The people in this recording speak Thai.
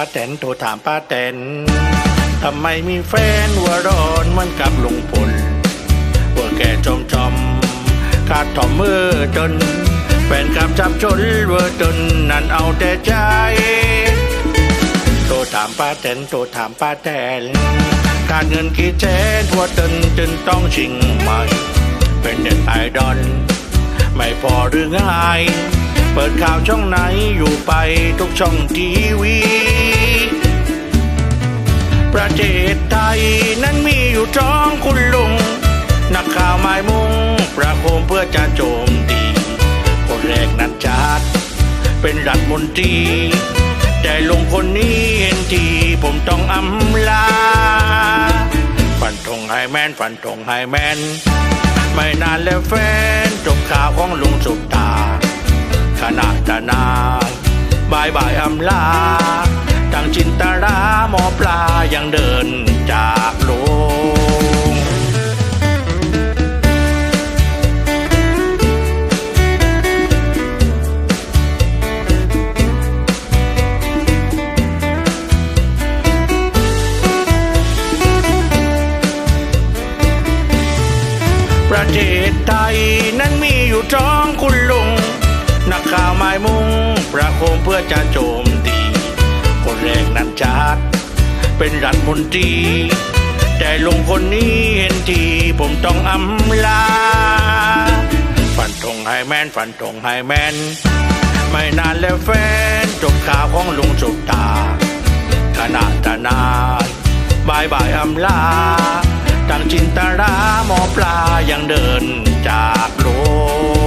าแตนโทรถามป้าแตนทำไมมีแฟนหัวร้อนเหมือนกับลุงพลว่าแกจอมจอมขาดถ่อมมือจนแฟนกับจับจนเวอร์จนนั่นเอาแต่ใจ โทรถามป้าแตนโทรถามป้าแตนการเงินกี่แสนหัวตนจนต้องชิงใหม่ เป็นเด็ดไอดอลไม่พอหรือไงเปิดข่าวช่องไหนอยู่ไปทุกช่องทีวี ประเทศไทยนั้นมีอยู่ท้องคุณลุง นักข่าวหมายมุงประโคมเพื่อจะโจมตีคนแรกนั้นจัดเป็นรัฐมนตรี แต่ลงคนนี้เห็นทีผมต้องอำลาฟันธงไฮแมนฟันธงไฮแมน ไม่นานแล้วแฟนจบข่าวของลุงสุตาขนาดนาบายบายอำลาทางจินตรามอ ปลายังเดินจากโลกประเทศไทยนั้นมีอยู่ท้องคุณลุง นักข่าวหมายมุ่งประโคมเพื่อจะโจมตี คนแรกนั้นจัด เป็นรัฐมนตรี แต่ลุงคนนี้เห็นทีผมต้องอำลาฟันธงไฮแมนฟันธงไฮแมน ไม่นานแล้วแฟนจบข่าวของลุงสุตาขนาดตานาบายบายอำลาทางจินตราหมอปลายังเดินจากโลก